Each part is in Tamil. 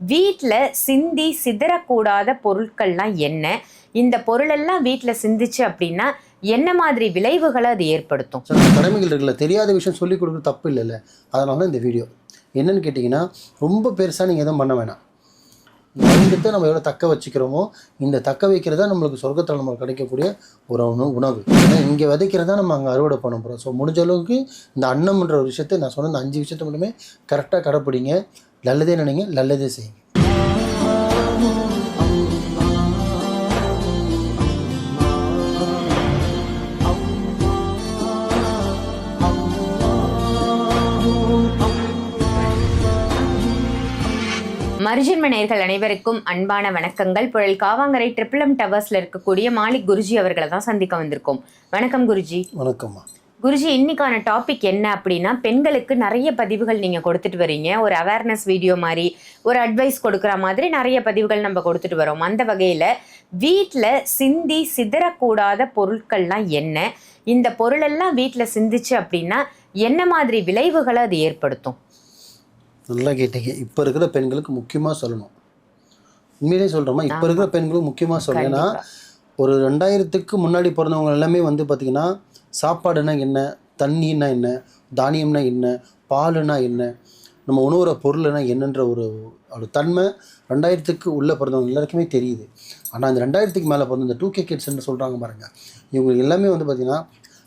வீட்டில் சிந்தி சிதறக்கூடாத பொருட்கள்லாம் என்ன? இந்த பொருளெல்லாம் வீட்டில் சிந்திச்சு அப்படின்னா என்ன மாதிரி விளைவுகளை அது ஏற்படுத்தும்? கடமைகள் இருக்குல்ல தெரியாத விஷயம் சொல்லிக் கொடுக்குறது தப்பு இல்லைல்ல. அதனால தான் இந்த வீடியோ. என்னன்னு கேட்டிங்கன்னா ரொம்ப பெருசாக நீங்கள் எதுவும் பண்ண வேணாம். பயந்துட்டு நம்ம எவ்வளோ தக்க வச்சுக்கிறோமோ இந்த தக்க வைக்கிறதா நம்மளுக்கு சொர்க்கத்தில் நம்மளுக்கு கிடைக்கக்கூடிய ஒரு உணவு உணவு. ஏன்னா இங்கே விதைக்கிறதா நம்ம அங்கே அறுவடை பண்ண போகிறோம் ஸோ முடிஞ்ச அளவுக்கு இந்த அன்னம்ன்ற ஒரு விஷயத்தை நான் சொன்ன இந்த அஞ்சு விஷயத்தை மட்டுமே கரெக்டாக கடைப்பிடிங்க. நல்லதே நினைங்க நல்லதே செய்யுங்க. மருஜன்ம நேயர்கள் அனைவருக்கும் அன்பான வணக்கங்கள். புழல் காவாங்கரை ட்ரிபிள் எம் டவர்ஸ்ல இருக்கக்கூடிய மாலிக் குருஜி அவர்களை தான் சந்திக்க வந்திருக்கோம். வணக்கம் குருஜி. வணக்கம்மா. குருஜி இன்னைக்கான டாபிக் என்ன அப்படின்னா பெண்களுக்கு நிறைய பதிவுகள் நீங்க கொடுத்துட்டு வரீங்க. ஒரு அவேர்னஸ் வீடியோ மாதிரி ஒரு அட்வைஸ் கொடுக்குற மாதிரி நிறைய பதிவுகள் நம்ம கொடுத்துட்டு வரோம். அந்த வகையில வீட்டில் சிந்தி சிதறக்கூடாத பொருட்கள்லாம் என்ன? இந்த பொருளெல்லாம் வீட்டில் சிந்திச்சு அப்படின்னா என்ன மாதிரி விளைவுகளை அது ஏற்படுத்தும்? நல்லா கேட்டீங்க. இப்போ இருக்கிற பெண்களுக்கு முக்கியமாக சொல்லணும். உண்மையிலே சொல்கிறோமா இப்போ இருக்கிற பெண்களுக்கு முக்கியமாக சொல்லணும்னா ஒரு ரெண்டாயிரத்துக்கு முன்னாடி பிறந்தவங்க எல்லாமே வந்து பார்த்திங்கன்னா சாப்பாடுனா என்ன? தண்ணின்னா என்ன? தானியம்னா என்ன? பாலுனா என்ன? நம்ம உணவுற பொருள்னா என்னன்ற ஒரு ஒரு தன்மை ரெண்டாயிரத்துக்கு உள்ளே பிறந்தவங்க எல்லாருக்குமே தெரியுது. ஆனால் அந்த ரெண்டாயிரத்துக்கு மேலே பிறந்த இந்த டூ கே கிட்ஸ்ன்னு சொல்கிறாங்க பாருங்கள் இவங்களுக்கு எல்லாமே வந்து பார்த்திங்கன்னா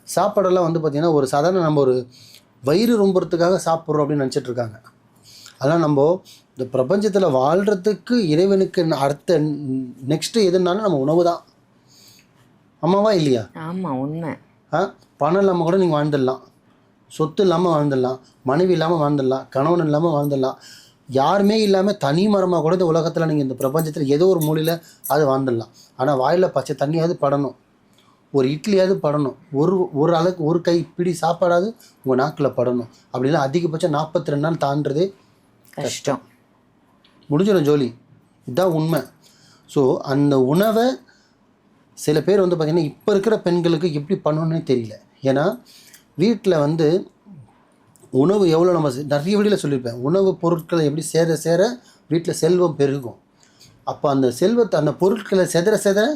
சாப்பாடெல்லாம் வந்து பார்த்திங்கன்னா ஒரு சாதாரண நம்ம ஒரு வயிறு ரொம்புறதுக்காக சாப்பிட்றோம் அப்படின்னு நினச்சிட்ருக்காங்க அதெல்லாம் நம்ம இந்த பிரபஞ்சத்தில் வாழ்கிறதுக்கு இறைவனுக்கு அடுத்த நெக்ஸ்ட்டு எதுனாலும் நம்ம உணவு தான் ஆமாவா இல்லையா? ஆமாம் உண்மை. பணம் இல்லாமல் கூட நீங்கள் வாழ்ந்துடலாம். சொத்து இல்லாமல் வாழ்ந்துடலாம். மனைவி இல்லாமல் வாழ்ந்துடலாம். கணவன் இல்லாமல் வாழ்ந்துடலாம். யாருமே இல்லாமல் தனி மரமாக கூட இந்த உலகத்தில் நீங்கள் இந்த பிரபஞ்சத்தில் ஏதோ ஒரு மூலையில் அது வாழ்ந்துடலாம். ஆனால் வாயில் பச்சை தண்ணியாவது படணும். ஒரு இட்லியாவது படணும். ஒரு ஒரு அளவுக்கு ஒரு கை பிடி சாப்பாடாவது உங்கள் நாக்கில் படணும். அப்படின்னா அதிகபட்சம் நாற்பத்தி ரெண்டு நாள் தாண்டதே கஷ்டம். முடிஞ்சிடும் ஜோலி. இதுதான் உண்மை. ஸோ அந்த உணவை சில பேர் வந்து பார்த்திங்கன்னா இப்போ இருக்கிற பெண்களுக்கு எப்படி பண்ணணும்னே தெரியல. ஏன்னா வீட்டில் வந்து உணவு எவ்வளோ நம்ம நிறைய வீடியோவில் சொல்லியிருப்பேன். உணவு பொருட்களை எப்படி சேர சேர வீட்டில் செல்வம் பெருகும். அப்போ அந்த செல்வத்தை அந்த பொருட்களை செதற செதற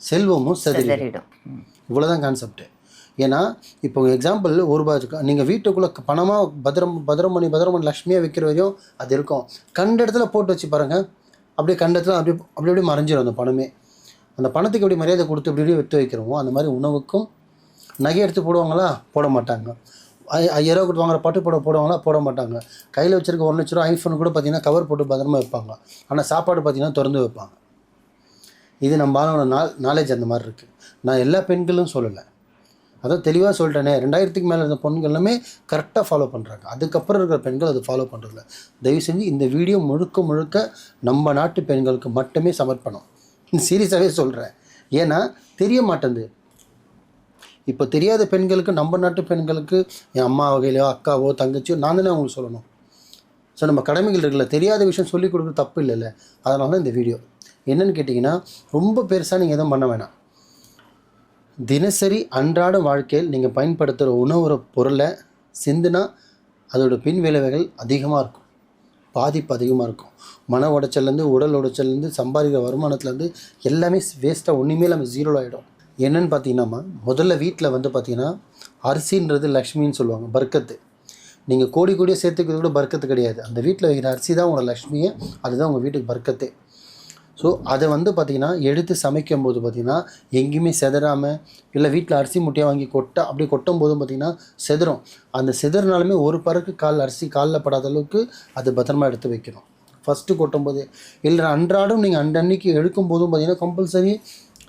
செல்வமும் செதறிடும். இவ்வளோதான் கான்செப்ட் ஏன்னா இப்போ எக்ஸாம்பிள் ஒரு ரூபாய் நீங்கள் வீட்டுக்குள்ளே பணமாக பத்திரம் பத்திரமணி பத்திரமணி லக்ஷ்மியாக வைக்கிற வரையும் அது இருக்கும். கண்ட இடத்துல போட்டு வச்சு பாருங்கள் அப்படியே கண்ட இடத்துல அப்படி அப்படி அப்படியே மறைஞ்சிடும் அந்த பணமே. அந்த பணத்துக்கு எப்படி மரியாதை கொடுத்து இப்படி இப்படி வைக்கிறோமோ அந்த மாதிரி உணவுக்கும் நகை எடுத்து போடுவாங்களா? போட மாட்டாங்க. ஐயாயிரம் கொடுத்து வாங்குற பட்டு போட போடுவாங்களா? போட மாட்டாங்க. கையில் வச்சிருக்க ஒரு லட்ச ரூபா ஐஃபோன் கூட பார்த்தீங்கன்னா கவர் போட்டு பத்திரமா வைப்பாங்க. ஆனால் சாப்பாடு பார்த்தீங்கன்னா திறந்து வைப்பாங்க. இது நம்ம ஆளோட நாள் நாலேஜ் அந்த மாதிரி இருக்குது நான் எல்லா பெண்களும் சொல்லலை. அதான் தெளிவாக சொல்லிட்டேனே ரெண்டாயிரத்துக்கு மேலே இருந்த பொண்ணுங்கள் எல்லாமே கரெக்டாக ஃபாலோ பண்ணுறாங்க அதுக்கப்புறம் இருக்கிற பெண்கள் அதை ஃபாலோ பண்ணுறதில்ல தயவு செஞ்சு இந்த வீடியோ முழுக்க முழுக்க நம்ம நாட்டு பெண்களுக்கு மட்டுமே சமர்ப்பணம். சீரியஸாகவே சொல்கிறேன் ஏன்னா தெரிய மாட்டேங்குது இப்போ தெரியாத பெண்களுக்கு நம்ம நாட்டு பெண்களுக்கு என் அம்மா வகையிலையோ அக்காவோ தங்கச்சியோ நான் தானே அவங்களுக்கு சொல்லணும். ஸோ நம்ம கடமைகள் இருக்குல்ல தெரியாத விஷயம் சொல்லிக் கொடுக்குற தப்பு இல்லைல்ல. அதனால தான் இந்த வீடியோ. என்னென்னு கேட்டிங்கன்னா ரொம்ப பெருசாக நீங்கள் எதுவும் பண்ண வேணாம். தினசரி அன்றாட வாழ்க்கையில் நீங்கள் பயன்படுத்துகிற உணவுற பொருளை சிந்துனா அதோட பின் விளைவுகள் அதிகமாக இருக்கும். பாதிப்பு அதிகமாக இருக்கும். மன உடைச்சல்லேருந்து உடல் உடைச்சல்லேருந்து சம்பாதிக்கிற வருமானத்துலேருந்து எல்லாமே வேஸ்ட்டாக ஒன்றுமே நம்ம ஜீரோ ஆகிடும் என்னென்னு பார்த்தீங்கன்னா முதல்ல வீட்டில் வந்து பார்த்தீங்கன்னா அரிசின்றது லக்ஷ்மின்னு சொல்லுவாங்க பர்க்கத்து. நீங்கள் கோடி கோடியாக சேர்த்துக்கிறது கூட பர்க்கத்து கிடையாது. அந்த வீட்டில் வைக்கிற அரிசி தான் உங்களோட லக்ஷ்மியே அதுதான் உங்கள் வீட்டுக்கு பர்க்கத்தே. ஸோ அதை வந்து பார்த்திங்கன்னா எடுத்து சமைக்கும் போது பார்த்திங்கன்னா எங்கேயுமே செதறாமல் இல்லை வீட்டில் அரிசி முட்டையை வாங்கி கொட்ட அப்படி கொட்டும் போதும் பார்த்திங்கன்னா செதறும். அந்த செதறினாலுமே ஒரு பறக்கு கால் அரிசி காலில் படாத அளவுக்கு அது பத்திரமா எடுத்து வைக்கணும். ஃபஸ்ட்டு கொட்டும் போது இல்லை அன்றாடம் நீங்கள் அன்னன்னைக்கு எடுக்கும் போதும் பார்த்திங்கன்னா கம்பல்சரி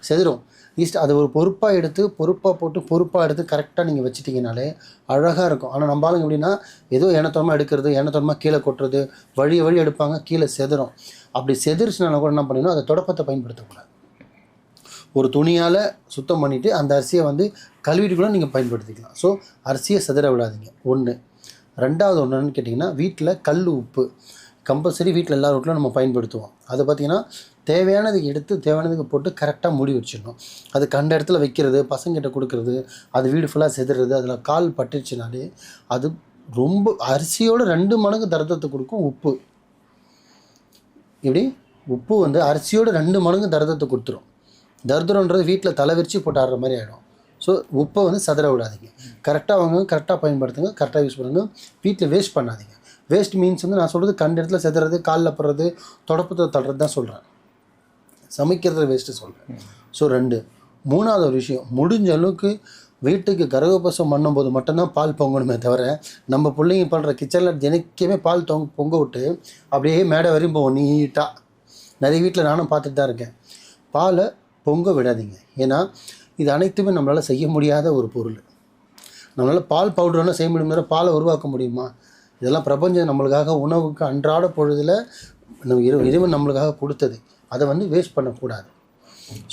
செதறும். ஈஸ்ட் அதை ஒரு பொறுப்பாக எடுத்து பொறுப்பாக போட்டு பொறுப்பாக எடுத்து கரெக்டாக நீங்கள் வச்சுட்டிங்கனாலே அழகாக இருக்கும். ஆனால் நம்ம ஆளுங்க எப்படின்னா ஏதோ ஏனத்தோரமாக எடுக்கிறது ஏனத்தோரமாக கீழே கொட்டுறது வழி வழி எடுப்பாங்க கீழே செதறும். அப்படி செதறிச்சுனால கூட என்ன பண்ணணும் அதை தொடப்பத்தை பயன்படுத்தக்கூடாது. ஒரு துணியால் சுத்தம் பண்ணிவிட்டு அந்த அரிசியை வந்து கழுவிட்டு கூட நீங்கள் பயன்படுத்திக்கலாம். ஸோ அரிசியை செதற விடாதீங்க. ஒன்று ரெண்டாவது ஒன்றுன்னு கேட்டிங்கன்னா வீட்டில் கல் உப்பு. கம்பல்சரி வீட்டில் எல்லா வீட்டிலும் நம்ம பயன்படுத்துவோம். அதை பார்த்திங்கன்னா தேவையானது எடுத்து தேவையானதுக்கு போட்டு கரெக்டாக மூடி வச்சிடணும். அது கண்ட இடத்துல வைக்கிறது பசங்கிட்ட கொடுக்கறது அது வீடு ஃபுல்லாக செதுறது அதில் கால் பட்டுச்சுனாலே அது ரொம்ப அரிசியோட ரெண்டு மடங்கு தரதத்தை கொடுக்கும் உப்பு. இப்படி உப்பு வந்து அரிசியோட ரெண்டு மடங்கு தரதத்தை கொடுத்துரும். தர்தரன்றது வீட்டில் தலை விரிச்சு போட்டு ஆடுற மாதிரி ஆகிடும் ஸோ உப்பை வந்து சதற விடாதீங்க. கரெக்டாக அவங்க கரெக்டாக பயன்படுத்துங்க கரெக்டாக யூஸ் பண்ணுங்கள் வீட்டில் வேஸ்ட் பண்ணாதீங்க. வேஸ்ட் மீன்ஸ் வந்து நான் சொல்கிறது கண்ட இடத்துல செதுறது காலில் படுறது தொடப்பத்தை தள்ளுறது தான் சொல்கிறேன் சமைக்கிறத வேஸ்ட்டு சொல்கிறேன் ஸோ ரெண்டு மூணாவது ஒரு விஷயம் முடிஞ்ச அளவுக்கு வீட்டுக்கு கரகோபசம் பண்ணும்போது மட்டும்தான் பால் பொங்கணுமே தவிர நம்ம பிள்ளைங்க பண்ணுற கிச்சனில் தினைக்குமே பால் தொங்க பொங்க விட்டு அப்படியே மேடை வரையும் போவோம் நீட்டாக நிறைய வீட்டில் நானும் பார்த்துட்டு தான் இருக்கேன். பாலை பொங்க விடாதீங்க. ஏன்னா இது அனைத்துமே நம்மளால் செய்ய முடியாத ஒரு பொருள். நம்மளால் பால் பவுடர்னா செய்ய முடியுமா? பாலை உருவாக்க முடியுமா? இதெல்லாம் பிரபஞ்சம் நம்மளுக்காக உணவுக்கு அன்றாட பொழுதில் நம்ம இறைவன் நம்மளுக்காக கொடுத்தது. அதை வந்து வேஸ்ட் பண்ணக்கூடாது.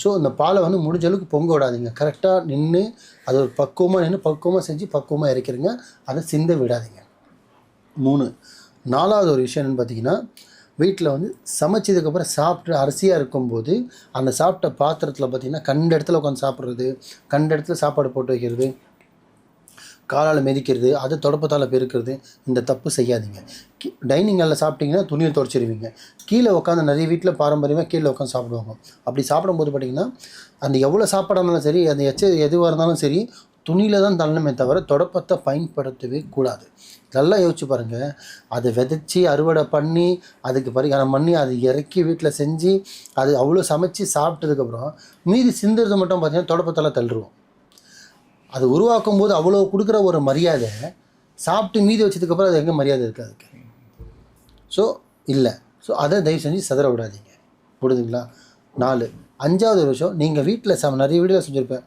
ஸோ இந்த பாலை வந்து முடிஞ்ச அளவுக்கு பொங்க விடாதீங்க. கரெக்டாக நின்று அது ஒரு பக்குவமாக நின்று பக்குவமாக செஞ்சு பக்குவமாக இறக்கிறீங்க அதை சிந்த விடாதீங்க. மூணு நாலாவது ஒரு விஷயம் என்னென்னு பார்த்தீங்கன்னா வீட்டில் வந்து சமைச்சதுக்கப்புறம் சாப்பிட்டு அரிசியாக இருக்கும்போது அந்த சாப்பிட்ட பாத்திரத்தில் பார்த்தீங்கன்னா கண்ட இடத்துல உட்காந்து சாப்பிட்றது கண்ட இடத்துல சாப்பாடு போட்டு வைக்கிறது காலால் மிதிக்கிறது அது தொடப்பத்தால் பெருக்கிறது இந்த தப்பு செய்யாதீங்க. டைனிங் ஹாலில் சாப்பிட்டீங்கன்னா துணியை துடைச்சிருவீங்க. கீழே உட்காந்து நிறைய வீட்டில் பாரம்பரியமாக கீழே உட்காந்து சாப்பிடுவாங்க. அப்படி சாப்பிடும்போது பார்த்தீங்கன்னா அந்த எவ்வளோ சாப்பாடாக இருந்தாலும் சரி அந்த எச்ச எதுவாக இருந்தாலும் சரி துணியில் தான் தள்ளணுமே தவிர தொடப்பத்தை பயன்படுத்தவே கூடாது. நல்லா யோசிச்சு பாருங்கள் அதை விதைச்சி அறுவடை பண்ணி அதுக்கு பரிகாரம் பண்ணி அதை இறக்கி வீட்டில் செஞ்சு அது அவ்வளோ சமைச்சு சாப்பிட்டதுக்கப்புறம் மீதி சிந்துறது மட்டும் பார்த்தீங்கன்னா தொடப்பத்தெல்லாம் தள்ளுருவோம். அது உருவாக்கும் போது அவ்வளோ கொடுக்குற ஒரு மரியாதை சாப்பிட்டு மீதி வச்சதுக்கப்புறம் அது எங்கே மரியாதை இருக்குது. அதுக்கு ஸோ இல்லை. ஸோ அதை தயவு செஞ்சு சிதற விடாதீங்க. புரியுதுங்களா நாலு. அஞ்சாவது ஒரு விஷயம் நீங்கள் வீட்டில் சம நிறைய வீடியோ செஞ்சுருப்பேன்.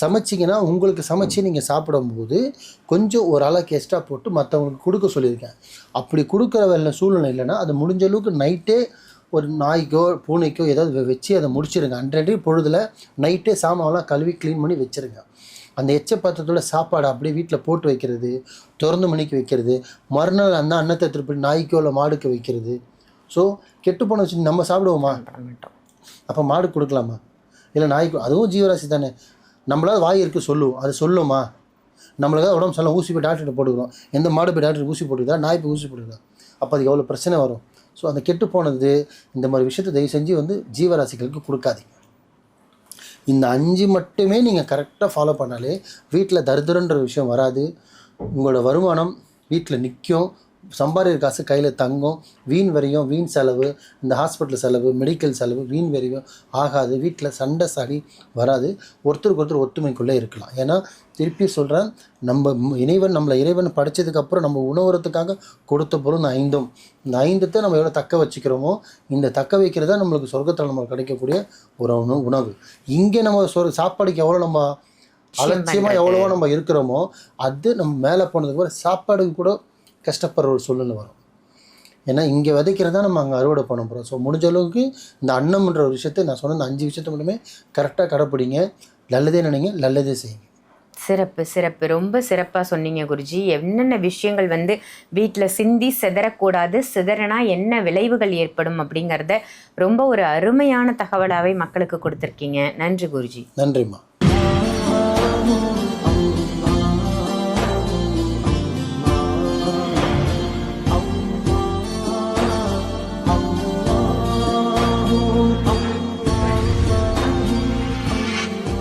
சமைச்சிங்கன்னா உங்களுக்கு சமைச்சு நீங்கள் சாப்பிடும்போது கொஞ்சம் ஒரு அளவுக்கு எக்ஸ்ட்ரா போட்டு மற்றவங்களுக்கு கொடுக்க சொல்லியிருக்கேன். அப்படி கொடுக்குற வேலை சூழ்நிலை இல்லைன்னா அது முடிஞ்ச அளவுக்கு நைட்டே ஒரு நாய்க்கோ பூனைக்கோ ஏதாவது வச்சு அதை முடிச்சிருங்க. அன்றடி பொழுதில் நைட்டே சாமான்லாம் கழுவி க்ளீன் பண்ணி வச்சுருங்க. அந்த எச்ச பாத்திரத்தோட சாப்பாடு அப்படியே வீட்டில் போட்டு வைக்கிறது திறந்து மணிக்கு வைக்கிறது மறுநாள் அந்த அன்னத்தை திருப்பி நாய்க்கோ இல்லை மாடுக்கு வைக்கிறது. ஸோ கெட்டு போன வச்சு நம்ம சாப்பிடுவோமா? அப்போ மாடு கொடுக்கலாமா? இல்லை நாய்க்கு அதுவும் ஜீவராசி தானே. நம்மளாவது வாய் இருக்கு சொல்லுவோம் அது சொல்லுமா? நம்மளுக்காக உடம்பு சொல்ல ஊசி போய் டாக்டர்கிட்ட போட்டுக்கிறோம். எந்த மாடு போய் டாக்டர் ஊசி போட்டுக்கிறா நாய் போய் ஊசி போட்டுக்கிறா அப்போ அதுக்கு எவ்வளோ பிரச்சனை வரும்? ஸோ அந்த கெட்டு போனது இந்த மாதிரி விஷயத்தை தயவு செஞ்சு வந்து ஜீவராசிகளுக்கு கொடுக்காதீங்க. இந்த அஞ்சு மட்டுமே நீங்கள் கரெக்டாக ஃபாலோ பண்ணாலே வீட்டில் தரித்திரன்ற விஷயம் வராது. உங்களோட வருமானம் வீட்டில் நிற்கும் சம்பாதிக்கிற காசு கையில் தங்கும். வீண் வரையும் வீண் செலவு இந்த ஹாஸ்பிட்டல் செலவு மெடிக்கல் செலவு வீண் வரையும் ஆகாது. வீட்டில் சண்டை சாடி வராது. ஒருத்தருக்கு ஒருத்தர் ஒத்துமைக்குள்ளே இருக்கலாம். ஏன்னா திருப்பி சொல்கிறேன் நம்ம இறைவன் நம்மளை இறைவன் படைச்சதுக்கப்புறம் நம்ம உணவுறதுக்காக கொடுத்த பொருள் இந்த ஐந்தும். இந்த ஐந்தத்தை நம்ம எவ்வளோ தக்க வச்சுக்கிறோமோ இந்த தக்க வைக்கிறதா நம்மளுக்கு சொர்க்கத்தில் நம்மளுக்கு கிடைக்கக்கூடிய ஒரு உணவு உணவு. இங்கே நம்ம சொர் சாப்பாடுக்கு எவ்வளோ நம்ம அலட்சியமாக எவ்வளவோ நம்ம இருக்கிறோமோ அது நம்ம மேலே போனதுக்கு அப்புறம் சாப்பாடுக்கு கூட கஷ்டப்படுற ஒரு சூழ்நிலை வரும். ஏன்னா இங்கே விதைக்கிறதா நம்ம அங்கே அறுவடை பண்ண போகிறோம் ஸோ முடிஞ்ச அளவுக்கு இந்த அன்னம்ன்ற ஒரு விஷயத்தை நான் சொன்ன இந்த அஞ்சு விஷயத்தை மட்டுமே கரெக்டாக கடைப்பிடிங்க. நல்லதே நினைங்க நல்லதே செய்யுங்க. சிறப்பு சிறப்பு. ரொம்ப சிறப்பாக சொன்னீங்க குருஜி. என்னென்ன விஷயங்கள் வந்து வீட்டில் சிந்தி சிதறக்கூடாது சிதறனா என்ன விளைவுகள் ஏற்படும் அப்படிங்கிறத ரொம்ப ஒரு அருமையான தகவலாகவே மக்களுக்கு கொடுத்துருக்கீங்க. நன்றி குருஜி. நன்றிம்மா.